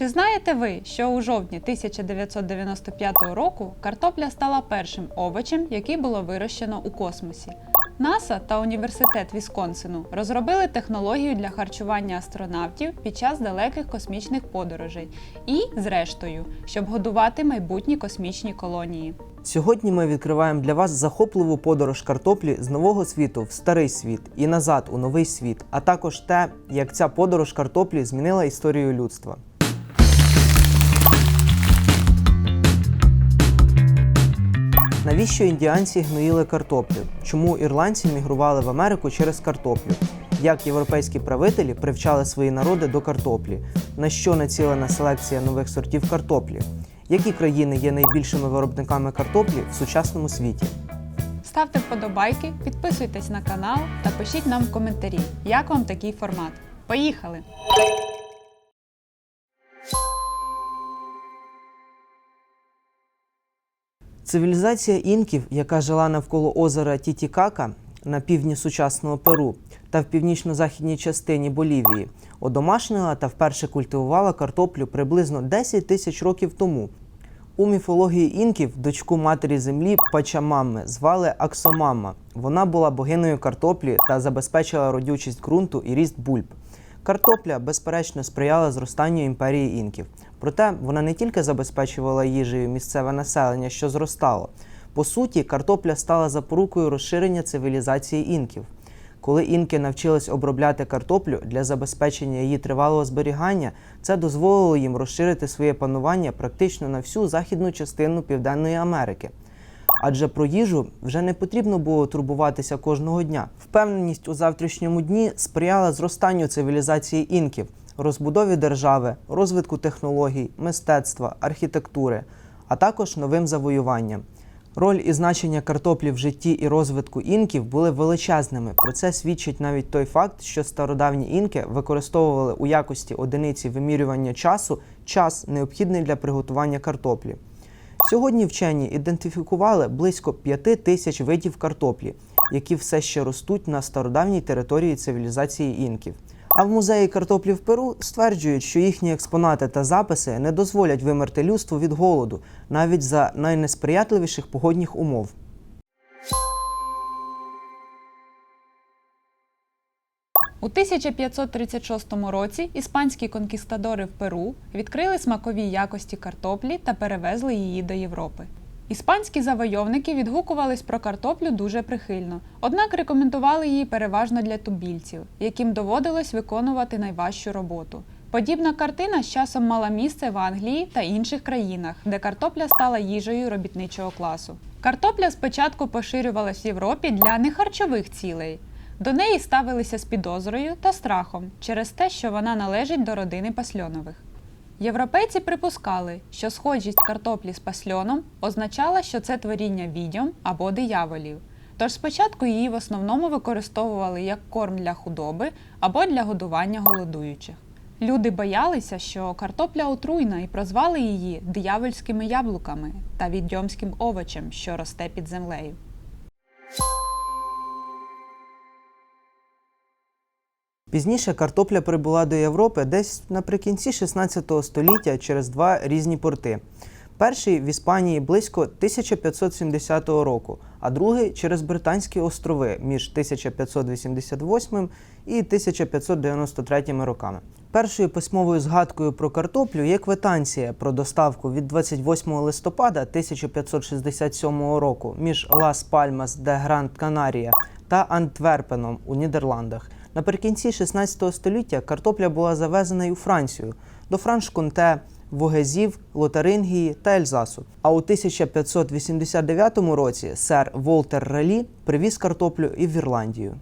Чи знаєте ви, що у жовтні 1995 року картопля стала першим овочем, який було вирощено у космосі? НАСА та університет Вісконсину розробили технологію для харчування астронавтів під час далеких космічних подорожей і, зрештою, щоб годувати майбутні космічні колонії. Сьогодні ми відкриваємо для вас захопливу подорож картоплі з нового світу в старий світ і назад у новий світ, а також те, як ця подорож картоплі змінила історію людства. Навіщо індіанці гноїли картоплю? Чому ірландці мігрували в Америку через картоплю? Як європейські правителі привчали свої народи до картоплі? На що націлена селекція нових сортів картоплі? Які країни є найбільшими виробниками картоплі в сучасному світі? Ставте вподобайки, підписуйтесь на канал та пишіть нам в коментарі, як вам такий формат. Поїхали! Цивілізація інків, яка жила навколо озера Тітікака на півдні сучасного Перу та в північно-західній частині Болівії, одомашнила та вперше культивувала картоплю приблизно 10 тисяч років тому. У міфології інків дочку матері землі Пачамамми звали Аксомамма. Вона була богинею картоплі та забезпечила родючість ґрунту і ріст бульб. Картопля, безперечно, сприяла зростанню імперії інків. Проте вона не тільки забезпечувала їжею місцеве населення, що зростало. По суті, картопля стала запорукою розширення цивілізації інків. Коли інки навчились обробляти картоплю для забезпечення її тривалого зберігання, це дозволило їм розширити своє панування практично на всю західну частину Південної Америки. Адже про їжу вже не потрібно було турбуватися кожного дня. Впевненість у завтрашньому дні сприяла зростанню цивілізації інків, розбудові держави, розвитку технологій, мистецтва, архітектури, а також новим завоюванням. Роль і значення картоплі в житті і розвитку інків були величезними. Про це свідчить навіть той факт, що стародавні інки використовували у якості одиниці вимірювання часу час, необхідний для приготування картоплі. Сьогодні вчені ідентифікували близько п'яти тисяч видів картоплі, які все ще ростуть на стародавній території цивілізації інків. А в музеї картоплі в Перу стверджують, що їхні експонати та записи не дозволять вимерти людству від голоду навіть за найнесприятливіших погодних умов. У 1536 році іспанські конкістадори в Перу відкрили смакові якості картоплі та перевезли її до Європи. Іспанські завойовники відгукувались про картоплю дуже прихильно, однак рекомендували її переважно для тубільців, яким доводилось виконувати найважчу роботу. Подібна картина з часом мала місце в Англії та інших країнах, де картопля стала їжею робітничого класу. Картопля спочатку поширювалась в Європі для нехарчових цілей. До неї ставилися з підозрою та страхом через те, що вона належить до родини пасльонових. Європейці припускали, що схожість картоплі з пасльоном означала, що це творіння відьом або дияволів. Тож спочатку її в основному використовували як корм для худоби або для годування голодуючих. Люди боялися, що картопля отруйна і прозвали її диявольськими яблуками та відьомським овочем, що росте під землею. Пізніше картопля прибула до Європи десь наприкінці 16 століття через два різні порти. Перший в Іспанії близько 1570 року, а другий через Британські острови між 1588 і 1593 роками. Першою письмовою згадкою про картоплю є квитанція про доставку від 28 листопада 1567 року між Лас Пальмас де Гранд Канарія та Антверпеном у Нідерландах. Наприкінці 16 століття картопля була завезена й у Францію до Франш-Конте, Вогезів, Лотарингії та Ельзасу. А у 1589 році сер Волтер Ралі привіз картоплю і в Ірландію.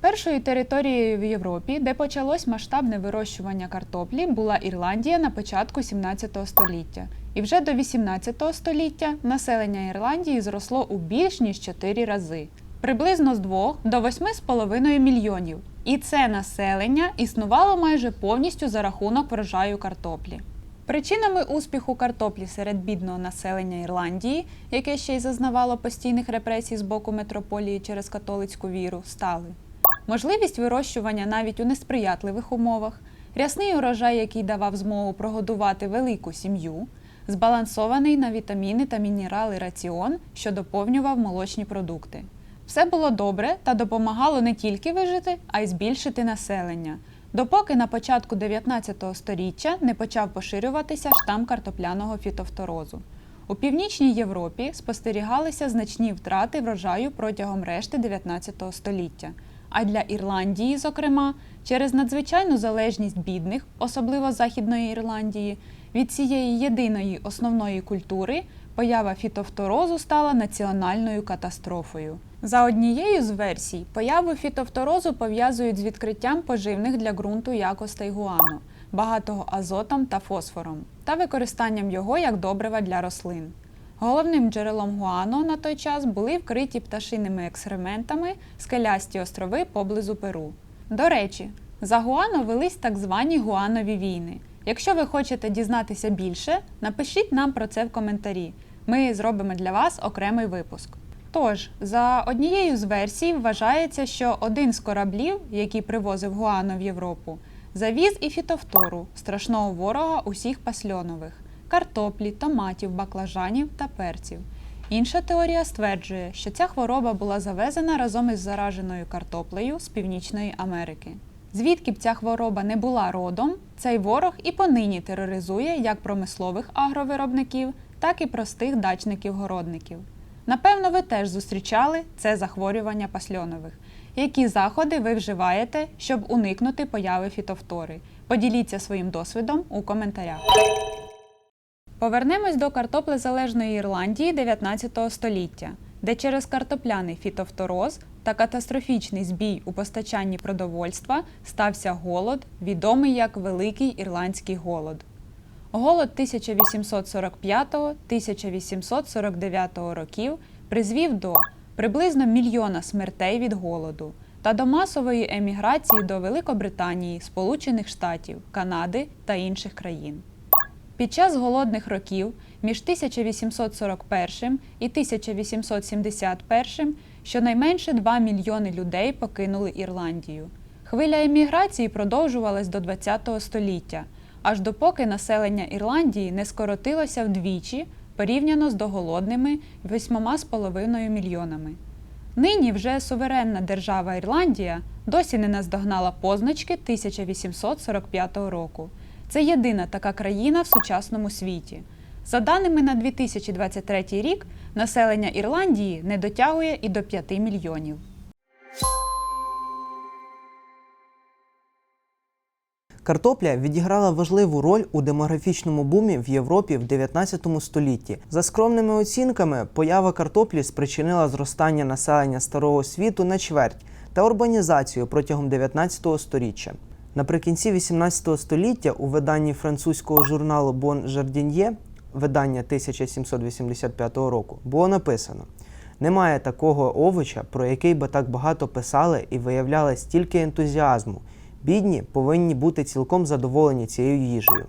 Першою територією в Європі, де почалось масштабне вирощування картоплі, була Ірландія на початку 17 століття. І вже до 18 століття населення Ірландії зросло у більш ніж 4 рази, приблизно з 2 до 8,5 мільйонів. І це населення існувало майже повністю за рахунок врожаю картоплі. Причинами успіху картоплі серед бідного населення Ірландії, яке ще й зазнавало постійних репресій з боку метрополії через католицьку віру, стали можливість вирощування навіть у несприятливих умовах, рясний урожай, який давав змогу прогодувати велику сім'ю, збалансований на вітаміни та мінерали раціон, що доповнював молочні продукти. Все було добре та допомагало не тільки вижити, а й збільшити населення, допоки на початку 19 століття не почав поширюватися штам картопляного фітофторозу. У північній Європі спостерігалися значні втрати врожаю протягом решти 19 століття. А для Ірландії, зокрема, через надзвичайну залежність бідних, особливо Західної Ірландії, від цієї єдиної основної культури поява фітофторозу стала національною катастрофою. За однією з версій, появу фітофторозу пов'язують з відкриттям поживних для ґрунту якостей гуану, багатого азотом та фосфором, та використанням його як добрива для рослин. Головним джерелом гуану на той час були вкриті пташиними екскрементами скелясті острови поблизу Перу. До речі, за гуано велись так звані гуанові війни. Якщо ви хочете дізнатися більше, напишіть нам про це в коментарі. Ми зробимо для вас окремий випуск. Тож, за однією з версій вважається, що один з кораблів, який привозив гуано в Європу, завіз і фітофтору, страшного ворога усіх пасльонових картоплі, томатів, баклажанів та перців. Інша теорія стверджує, що ця хвороба була завезена разом із зараженою картоплею з Північної Америки. Звідки б ця хвороба не була родом, цей ворог і понині тероризує як промислових агровиробників, так і простих дачників-городників. Напевно, ви теж зустрічали це захворювання пасльонових. Які заходи ви вживаєте, щоб уникнути появи фітофтори? Поділіться своїм досвідом у коментарях. Повернемось до картоплезалежної Ірландії 19 століття, де через картопляний фітофтороз та катастрофічний збій у постачанні продовольства стався голод, відомий як Великий Ірландський голод. Голод 1845-1849 років призвів до приблизно мільйона смертей від голоду та до масової еміграції до Великобританії, Сполучених Штатів, Канади та інших країн. Під час голодних років між 1841 і 1871 щонайменше 2 мільйони людей покинули Ірландію. Хвиля еміграції продовжувалась до ХХ століття, аж допоки населення Ірландії не скоротилося вдвічі порівняно з доголодними 8,5 мільйонами. Нині вже суверенна держава Ірландія досі не наздогнала позначки 1845 року. Це єдина така країна в сучасному світі. За даними на 2023 рік, населення Ірландії не дотягує і до 5 мільйонів. Картопля відіграла важливу роль у демографічному бумі в Європі в 19 столітті. За скромними оцінками, поява картоплі спричинила зростання населення старого світу на чверть та урбанізацію протягом 19 століття. Наприкінці 18 століття у виданні французького журналу Bon Jardinier, видання 1785 року, було написано: немає такого овоча, про який би так багато писали і виявляли стільки ентузіазму. Бідні повинні бути цілком задоволені цією їжею.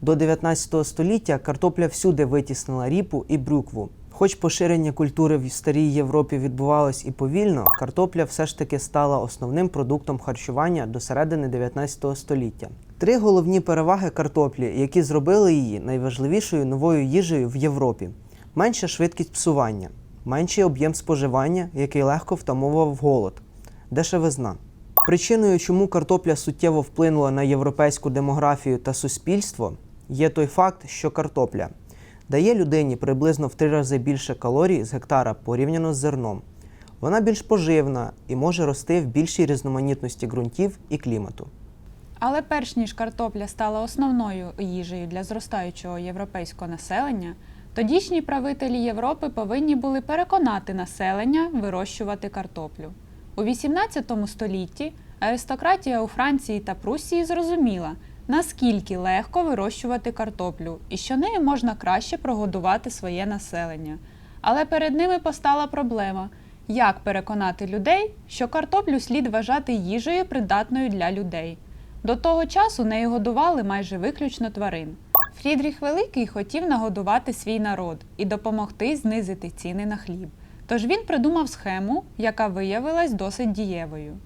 До 19 століття картопля всюди витіснила ріпу і брюкву. Хоч поширення культури в старій Європі відбувалось і повільно, картопля все ж таки стала основним продуктом харчування до середини 19 століття. Три головні переваги картоплі, які зробили її найважливішою новою їжею в Європі: менша швидкість псування, менший об'єм споживання, який легко втамовував голод, дешевизна. Причиною, чому картопля суттєво вплинула на європейську демографію та суспільство, є той факт, що картопля дає людині приблизно в три рази більше калорій з гектара порівняно з зерном. Вона більш поживна і може рости в більшій різноманітності ґрунтів і клімату. Але перш ніж картопля стала основною їжею для зростаючого європейського населення, тодішні правителі Європи повинні були переконати населення вирощувати картоплю. У XVIII столітті аристократія у Франції та Пруссії зрозуміла, наскільки легко вирощувати картоплю і що нею можна краще прогодувати своє населення. Але перед ними постала проблема, як переконати людей, що картоплю слід вважати їжею придатною для людей. До того часу нею годували майже виключно тварин. Фрідріх Великий хотів нагодувати свій народ і допомогти знизити ціни на хліб. Тож він придумав схему, яка виявилась досить дієвою.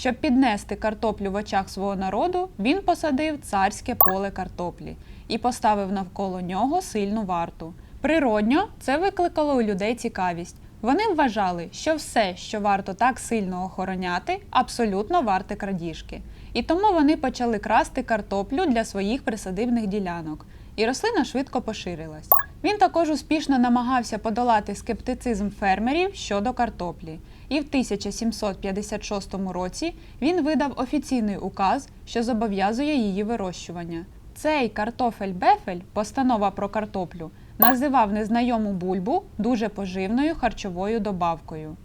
Щоб піднести картоплю в очах свого народу, він посадив царське поле картоплі і поставив навколо нього сильну варту. Природньо це викликало у людей цікавість. Вони вважали, що все, що варто так сильно охороняти, абсолютно варте крадіжки. І тому вони почали красти картоплю для своїх присадибних ділянок. І рослина швидко поширилась. Він також успішно намагався подолати скептицизм фермерів щодо картоплі. І в 1756 році він видав офіційний указ, що зобов'язує її вирощування. Цей картофель-бефель, постанова про картоплю, називав незнайому бульбу дуже поживною харчовою добавкою.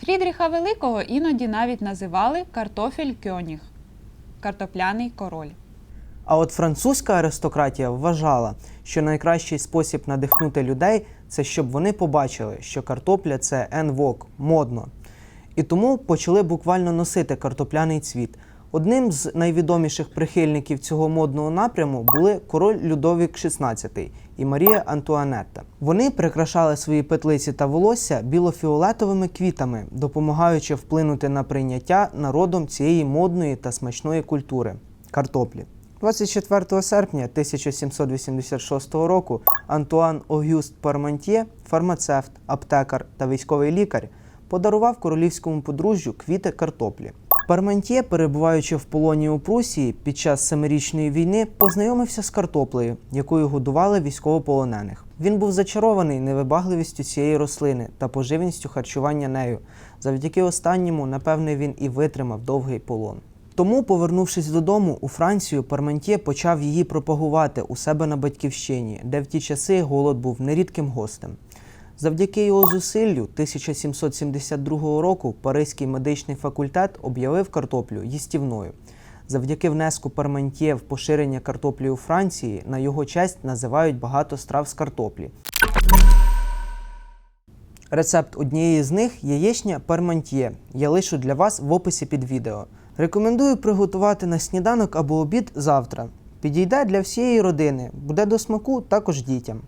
Фрідріха Великого іноді навіть називали картофель кьоніг картопляний король. А от французька аристократія вважала, що найкращий спосіб надихнути людей це щоб вони побачили, що картопля це енвок, модно. І тому почали буквально носити картопляний цвіт. Одним з найвідоміших прихильників цього модного напряму були король Людовік XVI і Марія Антуанетта. Вони прикрашали свої петлиці та волосся білофіолетовими квітами, допомагаючи вплинути на прийняття народом цієї модної та смачної культури картоплі. 24 серпня 1786 року Антуан Огюст Пармантьє, фармацевт, аптекар та військовий лікар, подарував королівському подружжю квіти картоплі. Пармантьє, перебуваючи в полоні у Прусії під час семирічної війни, познайомився з картоплею, якою годували військовополонених. Він був зачарований невибагливістю цієї рослини та поживністю харчування нею. Завдяки останньому, напевне, він і витримав довгий полон. Тому, повернувшись додому у Францію, Парментє почав її пропагувати у себе на батьківщині, де в ті часи голод був нерідким гостем. Завдяки його зусиллю 1772 року Паризький медичний факультет об'явив картоплю їстівною. Завдяки внеску Парментє в поширення картоплі у Франції на його честь називають багато страв з картоплі. Рецепт однієї з них яєчня пармантьє. Я лишу для вас в описі під відео. Рекомендую приготувати на сніданок або обід завтра. Підійде для всієї родини, буде до смаку також дітям.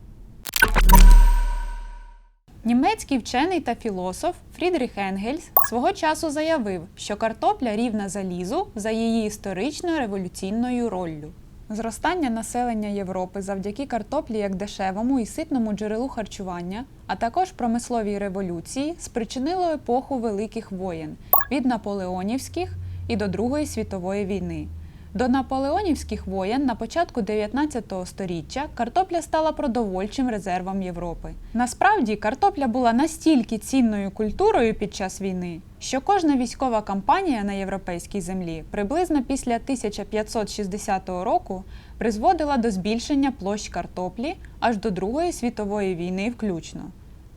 Німецький вчений та філософ Фрідріх Енгельс свого часу заявив, що картопля рівна залізу за її історичною революційною роллю. Зростання населення Європи завдяки картоплі як дешевому і ситному джерелу харчування, а також промисловій революції спричинило епоху великих воєн від наполеонівських і до Другої світової війни. До наполеонівських воєн на початку 19 століття картопля стала продовольчим резервом Європи. Насправді, картопля була настільки цінною культурою під час війни, що кожна військова кампанія на європейській землі приблизно після 1560 року призводила до збільшення площ картоплі аж до Другої світової війни включно.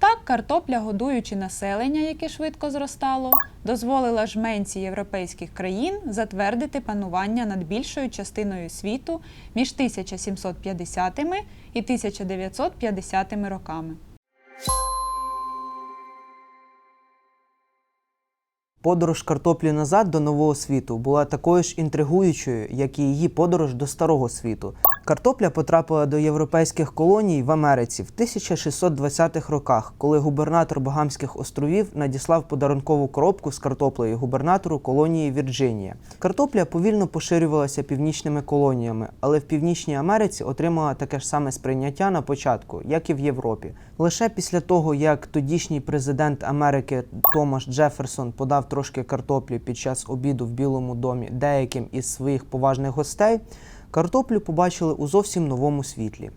Так, картопля, годуючи населення, яке швидко зростало, дозволила жменці європейських країн затвердити панування над більшою частиною світу між 1750 і 1950 роками. Подорож картоплі назад до нового світу була такою ж інтригуючою, як і її подорож до старого світу. Картопля потрапила до європейських колоній в Америці в 1620-х роках, коли губернатор Багамських островів надіслав подарункову коробку з картоплею губернатору колонії Вірджинія. Картопля повільно поширювалася північними колоніями, але в Північній Америці отримала таке ж саме сприйняття на початку, як і в Європі. Лише після того, як тодішній президент Америки Томаш Джеферсон подав трошки картоплі під час обіду в Білому домі деяким із своїх поважних гостей, картоплю побачили у зовсім новому світлі.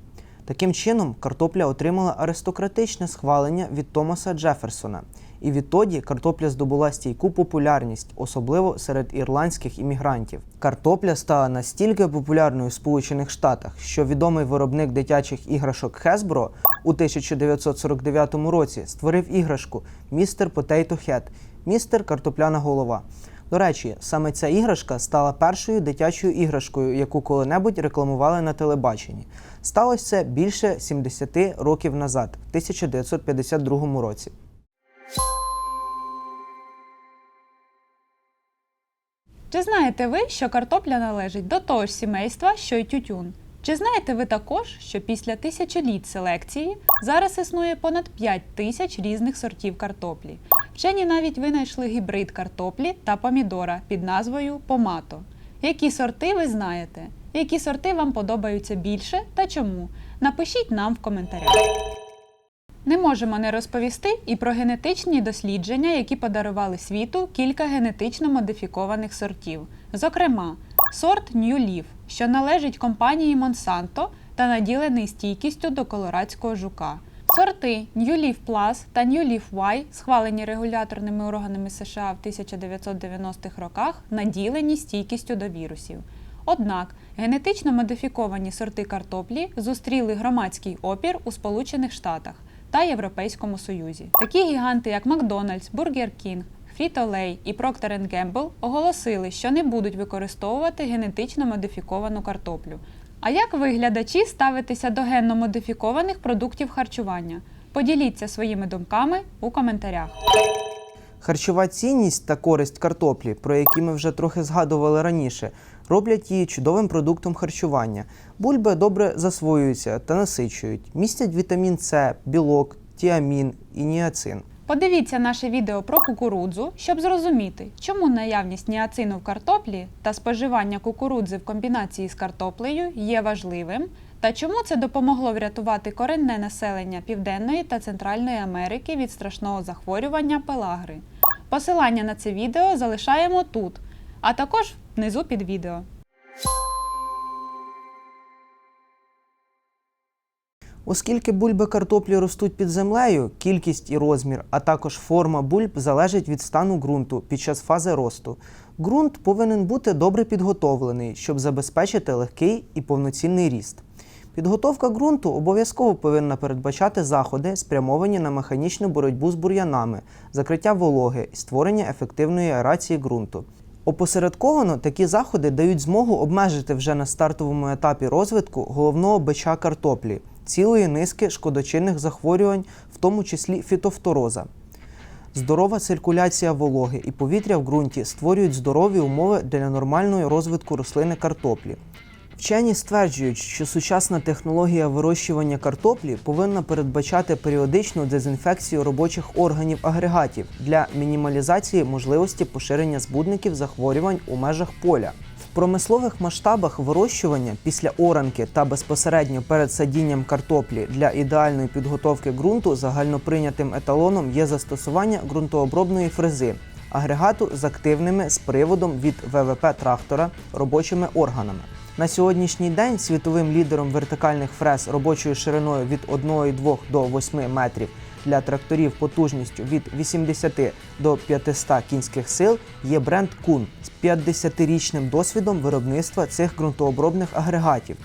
Таким чином, картопля отримала аристократичне схвалення від Томаса Джеферсона, і відтоді картопля здобула стійку популярність, особливо серед ірландських іммігрантів. Картопля стала настільки популярною в Сполучених Штатах, що відомий виробник дитячих іграшок Hasbro у 1949 році створив іграшку Містер Potato Head – містер картопляна голова. До речі, саме ця іграшка стала першою дитячою іграшкою, яку коли-небудь рекламували на телебаченні. Сталося це більше 70 років назад, в 1952 році. Чи знаєте ви, що картопля належить до того ж сімейства, що й тютюн? Чи знаєте ви також, що після тисячоліть селекції зараз існує понад 5 тисяч різних сортів картоплі? Вчені навіть винайшли гібрид картоплі та помідора під назвою Помато. Які сорти ви знаєте? Які сорти вам подобаються більше та чому? Напишіть нам в коментарях. Не можемо не розповісти і про генетичні дослідження, які подарували світу кілька генетично модифікованих сортів. Зокрема, сорт New Leaf, що належить компанії Monsanto та наділений стійкістю до колорадського жука. Сорти New Leaf Plus та New Leaf Y, схвалені регуляторними органами США в 1990-х роках, наділені стійкістю до вірусів. Однак генетично модифіковані сорти картоплі зустріли громадський опір у Сполучених Штатах та Європейському Союзі. Такі гіганти, як Макдональдс, Бургер Кінг, Frito-Lay і Procter Gamble оголосили, що не будуть використовувати генетично модифіковану картоплю. А як ви, глядачі, ставитеся до генно модифікованих продуктів харчування? Поділіться своїми думками у коментарях. Харчова цінність та користь картоплі, про які ми вже трохи згадували раніше, роблять її чудовим продуктом харчування. Бульби добре засвоюються та насичують, містять вітамін С, білок, тіамін і ніацин. Подивіться наше відео про кукурудзу, щоб зрозуміти, чому наявність ніацину в картоплі та споживання кукурудзи в комбінації з картоплею є важливим, та чому це допомогло врятувати коренне населення Південної та Центральної Америки від страшного захворювання пелагри. Посилання на це відео залишаємо тут, а також внизу під відео. Оскільки бульби картоплі ростуть під землею, кількість і розмір, а також форма бульб залежить від стану ґрунту під час фази росту. Ґрунт повинен бути добре підготовлений, щоб забезпечити легкий і повноцінний ріст. Підготовка ґрунту обов'язково повинна передбачати заходи, спрямовані на механічну боротьбу з бур'янами, закриття вологи і створення ефективної аерації ґрунту. Опосередковано такі заходи дають змогу обмежити вже на стартовому етапі розвитку головного бича картоплі, цілої низки шкодочинних захворювань, в тому числі фітофтороза. Здорова циркуляція вологи і повітря в ґрунті створюють здорові умови для нормального розвитку рослини картоплі. Вчені стверджують, що сучасна технологія вирощування картоплі повинна передбачати періодичну дезінфекцію робочих органів агрегатів для мінімалізації можливості поширення збудників захворювань у межах поля. Промислових масштабах вирощування після оранки та безпосередньо перед садінням картоплі для ідеальної підготовки ґрунту загальноприйнятим еталоном є застосування ґрунтообробної фрези агрегату з активними з приводом від ВВП трактора робочими органами. На сьогоднішній день світовим лідером вертикальних фрез робочою шириною від 1,2 до 8 метрів для тракторів потужністю від 80 до 500 кінських сил є бренд Кун з 50-річним досвідом виробництва цих ґрунтообробних агрегатів,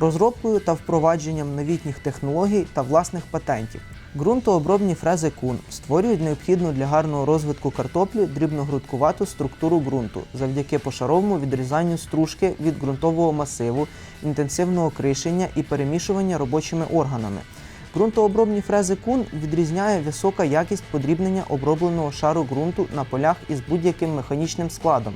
розробкою та впровадженням новітніх технологій та власних патентів. Ґрунтообробні фрези кун створюють необхідну для гарного розвитку картоплі дрібногрудкувату структуру ґрунту завдяки пошаровому відрізанню стружки від ґрунтового масиву, інтенсивного кришення і перемішування робочими органами. Ґрунтообробні фрези кун відрізняє висока якість подрібнення обробленого шару ґрунту на полях із будь-яким механічним складом,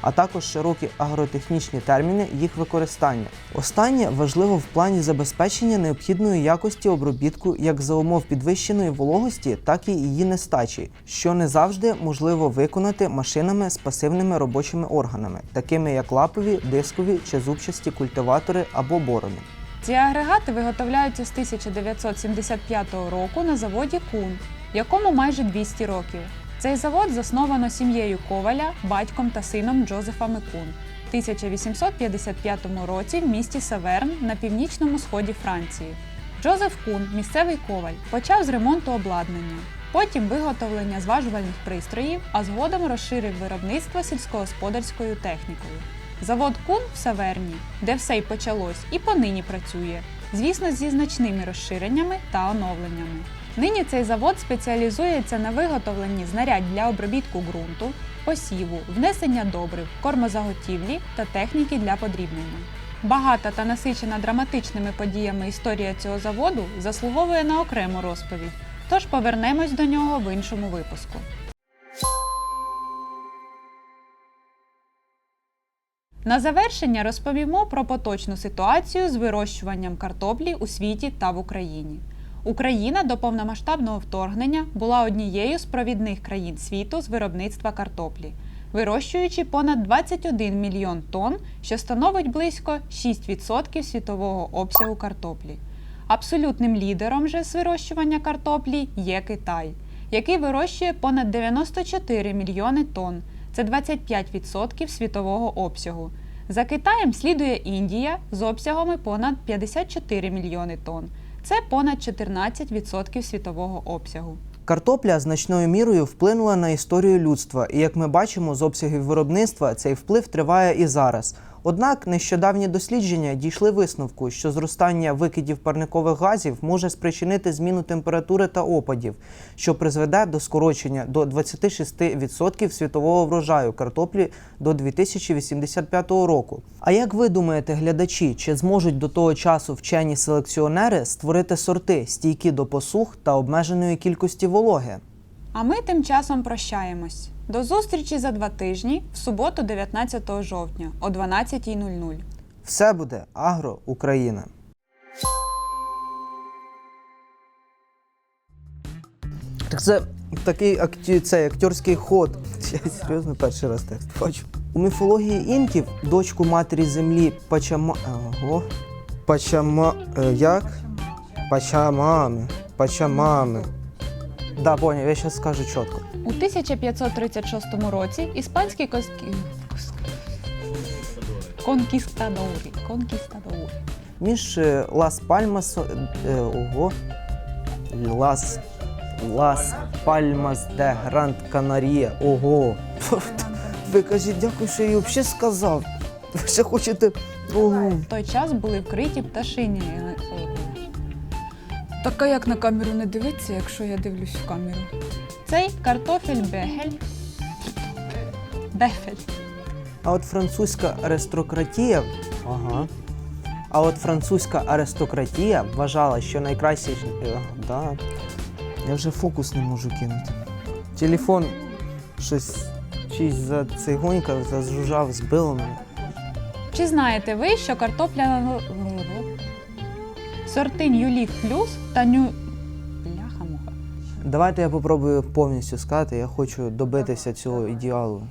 а також широкі агротехнічні терміни їх використання. Останнє важливо в плані забезпечення необхідної якості обробітку як за умов підвищеної вологості, так і її нестачі, що не завжди можливо виконати машинами з пасивними робочими органами, такими як лапові, дискові чи зубчасті культиватори або борони. Ці агрегати виготовляються з 1975 року на заводі Кун, якому майже 200 років. Цей завод засновано сім'єю Коваля, батьком та сином Джозефами Кун в 1855 році в місті Саверн на північному сході Франції. Джозеф Кун, місцевий коваль, почав з ремонту обладнання, потім виготовлення зважувальних пристроїв, а згодом розширив виробництво сільськогосподарською технікою. Завод Кун в Саверні, де все й почалось, і понині працює, звісно, зі значними розширеннями та оновленнями. Нині цей завод спеціалізується на виготовленні знарядь для обробітку ґрунту, посіву, внесення добрив, кормозаготівлі та техніки для подрібнення. Багата та насичена драматичними подіями історія цього заводу заслуговує на окрему розповідь, тож повернемось до нього в іншому випуску. На завершення розповімо про поточну ситуацію з вирощуванням картоплі у світі та в Україні. Україна до повномасштабного вторгнення була однією з провідних країн світу з виробництва картоплі, вирощуючи понад 21 мільйон тонн, що становить близько 6% світового обсягу картоплі. Абсолютним лідером же з вирощування картоплі є Китай, який вирощує понад 94 мільйони тонн. Це 25% світового обсягу. За Китаєм слідує Індія з обсягами понад 54 мільйони тонн. Це понад 14% світового обсягу. Картопля значною мірою вплинула на історію людства, і як ми бачимо з обсягів виробництва, цей вплив триває і зараз. Однак нещодавні дослідження дійшли висновку, що зростання викидів парникових газів може спричинити зміну температури та опадів, що призведе до скорочення до 26% світового врожаю картоплі до 2085 року. А як ви думаєте, глядачі, чи зможуть до того часу вчені селекціонери створити сорти стійкі до посух та обмеженої кількості вологи? А ми тим часом прощаємось. До зустрічі за два тижні в суботу, 19 жовтня о 12.00. Все буде Агро Україна. Так це такий акті... цей акторський ход. Я серйозно перший раз текст бачу. У міфології інків дочку матері землі Пачама. Ого. Пачама. е, Як? Пачамами. Пачамами. Да, поняв, я зараз скажу чітко. У 1536 році іспанські коскі... конкістадори. конкістадори Між е, Лас Пальмас. е, Ого. Лас. Лас Пальмас де Гранд Канарія. Ого. Ви кажіть, дякую, що я її взагалі сказав. Ви ще хочете. Ого. в той час були вкриті пташині. Так а як на камеру не дивитися, якщо я дивлюсь в камеру? Цей картофель бегель. Бефель. А от французька аристократія. Ага. А от французька аристократія вважала, що найкраще. Е, Да. Я вже фокус не можу кинути. Телефон щось чись за цей гонька зажужжав, збило мене. Чи знаєте ви, що картопля сорти New Leaf Plus та Ню. Бляха-муха. Давайте я попробую повністю сказати. Я хочу добитися цього ідеалу.